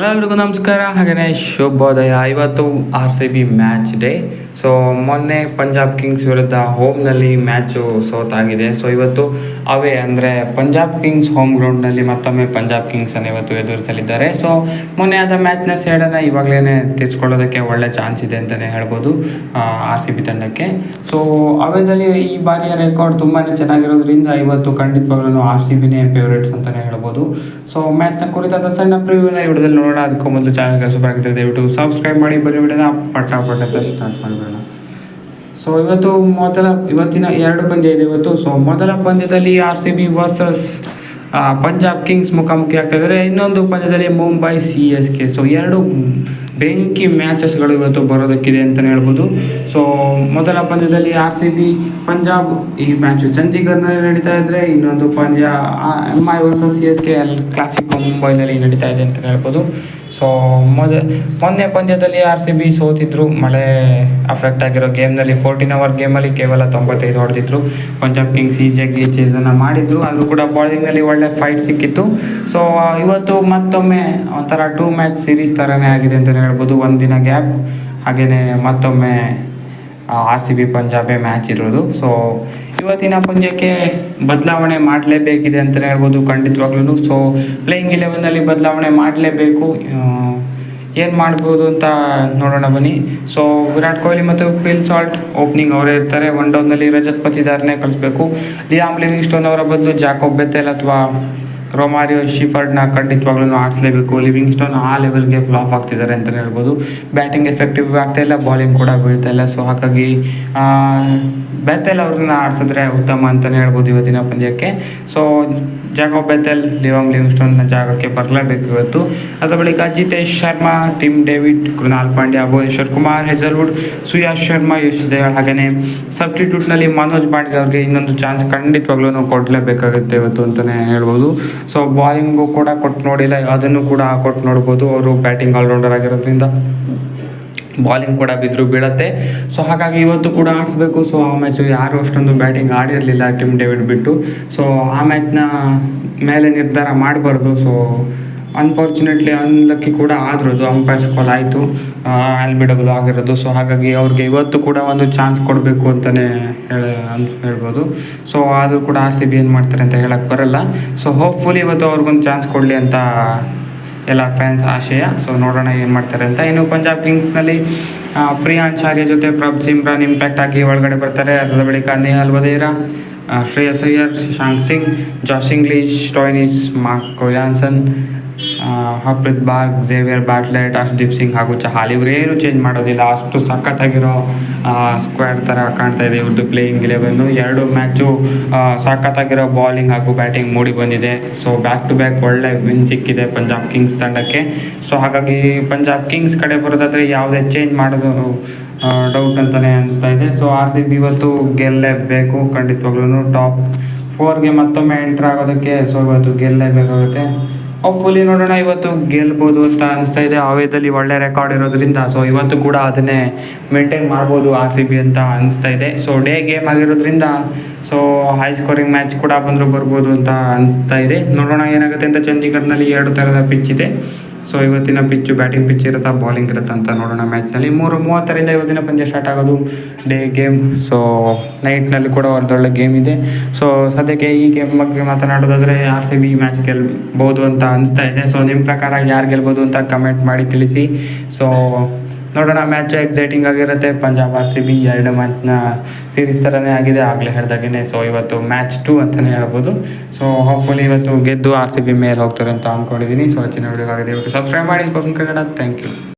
Hello ಎಲ್ರಿಗೂ ನಮಸ್ಕಾರ ಹಾಗೆಯೇ ಶುಭೋದಯ. ಇವತ್ತು R C B match day so ಮೊನ್ನೆ ಪಂಜಾಬ್ ಕಿಂಗ್ಸ್ ವಿರುದ್ಧ ಹೋಮ್ನಲ್ಲಿ ಮ್ಯಾಚು ಸೋತಾಗಿದೆ. ಸೊ ಇವತ್ತು ಅವೇ ಅಂದರೆ ಪಂಜಾಬ್ ಕಿಂಗ್ಸ್ ಹೋಮ್ ಗ್ರೌಂಡ್ನಲ್ಲಿ ಮತ್ತೊಮ್ಮೆ ಪಂಜಾಬ್ ಕಿಂಗ್ಸನ್ನು ಇವತ್ತು ಎದುರಿಸಲಿದ್ದಾರೆ. ಸೊ ಮೊನ್ನೆ ಆದ ಮ್ಯಾಚ್ನ ಸೇಡನ್ನು ಇವಾಗಲೇ ತೀರ್ಸ್ಕೊಳ್ಳೋದಕ್ಕೆ ಒಳ್ಳೆ ಚಾನ್ಸ್ ಇದೆ ಅಂತಲೇ ಹೇಳ್ಬೋದು ಆರ್ ಸಿ ಬಿ ತಂಡಕ್ಕೆ. ಸೊ ಅವೇದಲ್ಲಿ ಈ ಬಾರಿಯ ರೆಕಾರ್ಡ್ ತುಂಬಾ ಚೆನ್ನಾಗಿರೋದ್ರಿಂದ ಇವತ್ತು ಖಂಡಿತವಾಗ್ಲೂ ಆರ್ ಸಿ ಬಿನೇ ಫೇವ್ರೇಟ್ಸ್ ಅಂತಲೇ ಹೇಳ್ಬೋದು. ಸೊ ಮ್ಯಾಚ್ನ ಕುರಿತಾದ ಸಣ್ಣ ಪ್ರಿವ್ಯೂನ ಇವಡದಲ್ಲಿ ವಿಡಿಯೋದಲ್ಲಿ ನೋಡೋಣ. ಅದಕ್ಕೂ ಮೊದಲು ಚಾನಲ್ಗೆ ಸೂಪರ್ ಆಗಿದೆ ದಯವಿಟ್ಟು ಸಬ್ಸ್ಕ್ರೈಬ್ ಮಾಡಿ. ಬರೀ ವಿಡಿಯೋನ ಪಟ್ಟ ಪಟ್ಟ ಸ್ಟಾರ್ಟ್ ಮಾಡಿಬಿಡೋಣ. ಸೊ ಇವತ್ತು ಮೊದಲ, ಇವತ್ತಿನ ಎರಡು ಪಂದ್ಯ ಇದೆ ಇವತ್ತು ಸೊ ಮೊದಲ ಪಂದ್ಯದಲ್ಲಿ R C B versus Punjab kings ಮುಖಾಮುಖಿ ಆಗ್ತಾ ಇದ್ದಾರೆ. ಇನ್ನೊಂದು ಪಂದ್ಯದಲ್ಲಿ Mumbai C S K so ಎರಡು ಬೆಂಕಿ ಮ್ಯಾಚಸ್ಗಳು ಇವತ್ತು ಬರೋದಕ್ಕಿದೆ ಅಂತಲೇ ಹೇಳ್ಬೋದು. ಸೊ ಮೊದಲ ಪಂದ್ಯದಲ್ಲಿ ಆರ್ ಸಿ ಬಿ ಪಂಜಾಬ್, ಈ ಮ್ಯಾಚು ಚಂಡೀಗಢ್ನಲ್ಲಿ ನಡೀತಾ ಇದ್ದರೆ ಇನ್ನೊಂದು ಪಂದ್ಯ M I versus C S K el classic ಮುಂಬೈನಲ್ಲಿ ನಡೀತಾ ಇದೆ ಅಂತಲೇ ಹೇಳ್ಬೋದು. ಸೊ ಮೊದ, ಮೊನ್ನೆ ಪಂದ್ಯದಲ್ಲಿ ಆರ್ ಸಿ ಬಿ ಸೋತಿದ್ರು. ಮಳೆ ಅಫೆಕ್ಟ್ ಆಗಿರೋ ಗೇಮ್ನಲ್ಲಿ ಫೋರ್ಟೀನ್ ಅವರ್ ಗೇಮಲ್ಲಿ ಕೇವಲ ತೊಂಬತ್ತೈದು ಹೊಡೆದಿದ್ರು. ಪಂಜಾಬ್ ಕಿಂಗ್ಸ್ ಈಸಿಯಾಗಿ ಚೇಸನ್ನು ಮಾಡಿದ್ರು. ಆದರೂ ಕೂಡ ಬೌಲಿಂಗಲ್ಲಿ ಒಳ್ಳೆ ಫೈಟ್ ಸಿಕ್ಕಿತ್ತು. ಸೊ ಇವತ್ತು ಮತ್ತೊಮ್ಮೆ ಒಂಥರ ಟೂ ಮ್ಯಾಚ್ ಸೀರೀಸ್ ಥರನೇ ಆಗಿದೆ ಅಂತಲೇ ಹೇಳ್ಬೋದು. ಒಂದಿನ ಗ್ಯಾಪ್ ಹಾಗೆಯೇ ಮತ್ತೊಮ್ಮೆ ಆರ್ ಸಿ ಬಿ ಪಂಜಾಬೇ ಮ್ಯಾಚ್ ಇರೋದು. ಸೊ ಇವತ್ತಿನ ಪಂದ್ಯಕ್ಕೆ ಬದಲಾವಣೆ ಮಾಡಲೇಬೇಕಿದೆ ಅಂತಲೇ ಹೇಳ್ಬೋದು ಖಂಡಿತವಾಗ್ಲೂ ಸೊ ಪ್ಲೇಯಿಂಗ್ ಇಲೆವೆನ್ನಲ್ಲಿ ಬದಲಾವಣೆ ಮಾಡಲೇಬೇಕು. ಏನು ಮಾಡ್ಬೋದು ಅಂತ ನೋಡೋಣ ಬನ್ನಿ. ಸೊ ವಿರಾಟ್ ಕೊಹ್ಲಿ ಮತ್ತು ಪಿಲ್ ಸಾಲ್ಟ್ ಓಪನಿಂಗ್ ಅವರೇ ಇರ್ತಾರೆ. ಒನ್ ಡೌನ್ನಲ್ಲಿ ರಜತ್ ಪತಿದಾರನೇ ಕಳಿಸ್ಬೇಕು. ಲಿಯಾಮ್ ಲಿವಿಂಗ್ಸ್ಟೋನ್ ಅವರ ಬದಲು ಜಾಕೋಬ್ ಬೆತ್ತೆಲ್ ಅಥವಾ ರೊಮಾರಿಯೋ ಶಿಫರ್ಡ್ನ ಖಂಡಿತವಾಗ್ಲೂ ಆಡಿಸ್ಲೇಬೇಕು. ಲಿವಿಂಗ್ಸ್ಟೋನ್ ಆ ಲೆವೆಲ್ಗೆ ಫ್ಲಾಪ್ ಆಗ್ತಿದ್ದಾರೆ ಅಂತಲೇ ಹೇಳ್ಬೋದು. ಬ್ಯಾಟಿಂಗ್ ಎಫೆಕ್ಟಿವ್ ಆಗ್ತಾ ಇಲ್ಲ ಬಾಲಿಂಗ್ ಕೂಡ ಬೀಳ್ತಾ ಇಲ್ಲ. ಸೊ ಹಾಗಾಗಿ ಆ, ಬೆತೆಲ್ ಅವ್ರನ್ನ ಆಡಿಸಿದ್ರೆ ಉತ್ತಮ ಅಂತಲೇ ಹೇಳ್ಬೋದು ಇವತ್ತಿನ ಪಂದ್ಯಕ್ಕೆ. ಸೊ ಜಾಕೋಬ್ ಬೆತೆಲ್ ಲಿವಿಂಗ್ ಸ್ಟೋನ್ನ ಜಾಗಕ್ಕೆ ಬರಲೇಬೇಕು ಇವತ್ತು. ಅದರ ಬಳಿಕ Jitesh Sharma Tim David Krunal Pandya Bhuvneshwar Kumar Hazlewood Suyash Sharma Yash Dayal ಹಾಗೆಯೇ ಸಬ್ಸ್ಟಿಟ್ಯೂಟ್ನಲ್ಲಿ ಮನೋಜ್ ಪಾಂಡ್ಯ ಅವ್ರಿಗೆ ಇನ್ನೊಂದು ಚಾನ್ಸ್ ಖಂಡಿತವಾಗ್ಲೂ ಕೊಡಲೇಬೇಕಾಗುತ್ತೆ ಇವತ್ತು ಅಂತಲೇ ಹೇಳ್ಬೋದು. ಸೊ ಬಾಲಿಂಗು ಕೂಡ ಕೊಟ್ಟು ನೋಡಿಲ್ಲ, ಅದನ್ನು ಕೂಡ ಕೊಟ್ಟು ನೋಡ್ಬೋದು. ಅವರು ಬ್ಯಾಟಿಂಗ್ ಆಲ್ರೌಂಡರ್ ಆಗಿರೋದ್ರಿಂದ ಬಾಲಿಂಗ್ ಕೂಡ ಬಿದ್ದರೂ ಬೀಳತ್ತೆ. ಸೊ ಹಾಗಾಗಿ ಇವತ್ತು ಕೂಡ ಆಡಿಸ್ಬೇಕು. ಸೊ ಆ ಮ್ಯಾಚು ಯಾರು ಅಷ್ಟೊಂದು ಬ್ಯಾಟಿಂಗ್ ಆಡಿರಲಿಲ್ಲ ಟಿಮ್ ಡೇವಿಡ್ ಬಿಟ್ಟು. ಸೊ ಆ ಮ್ಯಾಚ್ನ ಮೇಲೆ ನಿರ್ಧಾರ ಮಾಡಬಾರ್ದು. ಸೊ ಅನ್ಫಾರ್ಚುನೇಟ್ಲಿ ಅನ್ಲಕ್ಕಿ ಕೂಡ ಆದ್ರದ್ದು ಅಂಪೈರ್ಸ್ ಕಾಲ್ ಆಯಿತು. ಆಲ್ಬಿಡಬಲ್ ಆಗಿರೋದು. ಸೊ ಹಾಗಾಗಿ ಅವ್ರಿಗೆ ಇವತ್ತು ಕೂಡ ಒಂದು ಚಾನ್ಸ್ ಕೊಡಬೇಕು ಅಂತಲೇ ಹೇಳ, ಹೇಳ್ಬೋದು. ಸೊ ಆದರೂ ಕೂಡ ಆರ್ ಸಿ ಬಿ ಏನು ಮಾಡ್ತಾರೆ ಅಂತ ಹೇಳಕ್ಕೆ ಬರಲ್ಲ. ಸೊ ಹೋಪ್ಫುಲಿ ಇವತ್ತು ಅವ್ರಿಗೊಂದು ಚಾನ್ಸ್ ಕೊಡಲಿ ಅಂತ ಎಲ್ಲ ಫ್ಯಾನ್ಸ್ ಆಶಯ. ಸೊ ನೋಡೋಣ ಏನು ಮಾಡ್ತಾರೆ ಅಂತ. ಇನ್ನು ಪಂಜಾಬ್ ಕಿಂಗ್ಸ್ನಲ್ಲಿ ಪ್ರಿಯಾಂಚಾರ್ಯ ಜೊತೆ ಪ್ರಭ್ ಸಿಮ್ರಾನ್ ಇಂಪ್ಯಾಕ್ಟ್ ಆಗಿ ಒಳಗಡೆ ಬರ್ತಾರೆ. ಅದರ ಬಳಿಕ Nehal Wadhera Shreyas Iyer Shashank Singh Josh Inglis Stoinis Marco Jansen Harpreet Bagh Xavier Bartlett Harshdeep Singh ಹಾಗೂ ಚಹಾಲ್ ಇವರು ಚೇಂಜ್ ಮಾಡೋದಿಲ್ಲ, ಅಷ್ಟು ಸಖತ್ತಾಗಿರೋ ಸ್ಕ್ವಾಡ್ ಥರ ಕಾಣ್ತಾ ಇದೆ ಇವ್ರದ್ದು ಪ್ಲೇಯಿಂಗ್ ಇಲೆವೆನ್ನು ಎರಡು ಮ್ಯಾಚು ಸಖತ್ತಾಗಿರೋ ಬಾಲಿಂಗ್ ಹಾಗೂ ಬ್ಯಾಟಿಂಗ್ ಮೂಡಿ ಬಂದಿದೆ. ಸೊ ಬ್ಯಾಕ್ ಟು ಬ್ಯಾಕ್ ಒಳ್ಳೆ ವಿನ್ ಸಿಕ್ಕಿದೆ ಪಂಜಾಬ್ ಕಿಂಗ್ಸ್ ತಂಡಕ್ಕೆ. ಸೊ ಹಾಗಾಗಿ ಪಂಜಾಬ್ ಕಿಂಗ್ಸ್ ಕಡೆ ಬರೋದಾದರೆ ಯಾವುದೇ ಚೇಂಜ್ ಮಾಡೋದು ಡೌಟ್ ಅಂತಲೇ ಅನಿಸ್ತಾ ಇದೆ. ಸೊ ಆರ್ ಸಿ ಬಿ ಇವತ್ತು ಗೆಲ್ಲೇಬೇಕು ಖಂಡಿತವಾಗ್ಲೂ ಟಾಪ್ ಫೋರ್ಗೆ ಮತ್ತೊಮ್ಮೆ ಎಂಟ್ರ್ ಆಗೋದಕ್ಕೆ ಸೊ ಇವತ್ತು ಗೆಲ್ಲೇಬೇಕಾಗುತ್ತೆ ಹೋಪ್ಫುಲಿ ನೋಡೋಣ ಇವತ್ತು ಗೆಲ್ಬೋದು ಅಂತ ಅನಿಸ್ತಾ ಇದೆ. ಅವೇದಲ್ಲಿ ಒಳ್ಳೆ ರೆಕಾರ್ಡ್ ಇರೋದ್ರಿಂದ ಸೊ ಇವತ್ತು ಕೂಡ ಅದನ್ನೇ ಮೇಂಟೈನ್ ಮಾಡ್ಬೋದು ಆರ್ ಸಿ ಬಿ ಅಂತ ಅನಿಸ್ತಾ ಇದೆ. ಸೊ ಡೇ ಗೇಮ್ ಆಗಿರೋದ್ರಿಂದ ಸೊ ಹೈ ಸ್ಕೋರಿಂಗ್ ಮ್ಯಾಚ್ ಕೂಡ ಬಂದರೂ ಬರ್ಬೋದು ಅಂತ ಅನಿಸ್ತಾ ಇದೆ. ನೋಡೋಣ ಏನಾಗುತ್ತೆ ಅಂತ ಚಂಡೀಗಢ್ನಲ್ಲಿ ಎರಡು ಥರದ ಪಿಚ್ ಇದೆ. ಸೊ ಇವತ್ತಿನ ಪಿಚ್ಚು ಬ್ಯಾಟಿಂಗ್ ಪಿಚ್ ಇರುತ್ತಾ? ಬಾಲಿಂಗ್ ಇರುತ್ತಾ ಅಂತ ನೋಡೋಣ ಮ್ಯಾಚ್ನಲ್ಲಿ ಮೂರು ಮೂವತ್ತರಿಂದ ಇವತ್ತಿನ ಪಂದ್ಯ ಸ್ಟಾರ್ಟ್ ಆಗೋದು ಡೇ ಗೇಮ್ ಸೊ ನೈಟ್ನಲ್ಲಿ ಕೂಡ ಅವ್ರದ್ದೊಳ್ಳೆ ಗೇಮ್ ಇದೆ. ಸೊ ಸದ್ಯಕ್ಕೆ ಈ ಗೇಮ್ ಬಗ್ಗೆ ಮಾತನಾಡೋದಾದರೆ ಆರ್ ಸಿ ಬಿ ಮ್ಯಾಚ್ ಗೆಲ್ಬೋದು ಅಂತ ಅನಿಸ್ತಾ ಇದೆ. ಸೊ ನಿಮ್ಮ ಪ್ರಕಾರ ಯಾರು ಗೆಲ್ಬೋದು ಅಂತ ಕಮೆಂಟ್ ಮಾಡಿ ತಿಳಿಸಿ. ಸೊ ನೋಡೋಣ ಮ್ಯಾಚ್ ಎಕ್ಸೈಟಿಂಗ್ ಆಗಿರುತ್ತೆ. ಪಂಜಾಬ್ ಆರ್ ಸಿ ಬಿ ಎರಡು ಮ್ಯಾಚ್ನ ಸೀರೀಸ್ ಥರನೇ ಆಗಿದೆ. ಆಗಲೇ ಹೇಳ್ದಾಗೇ ಸೊ ಇವತ್ತು ಮ್ಯಾಚ್ ಟು ಅಂತಲೇ ಹೇಳ್ಬೋದು. ಸೊ ಹೋಪ್ಫುಲಿ ಇವತ್ತು ಗೆದ್ದು ಆರ್ ಸಿ ಬಿ ಮೇಲೆ ಹೋಗ್ತಾರೆ ಅಂತ ಅಂದ್ಕೊಂಡಿದ್ದೀನಿ ಸೊ ಹೆಚ್ಚಿನ ವಿಡಿಯೋ ಆಗಿದೆ ಇವತ್ತು ಸಬ್ಸ್ಕ್ರೈಬ್ ಮಾಡಿ. Spoken Kannada thank you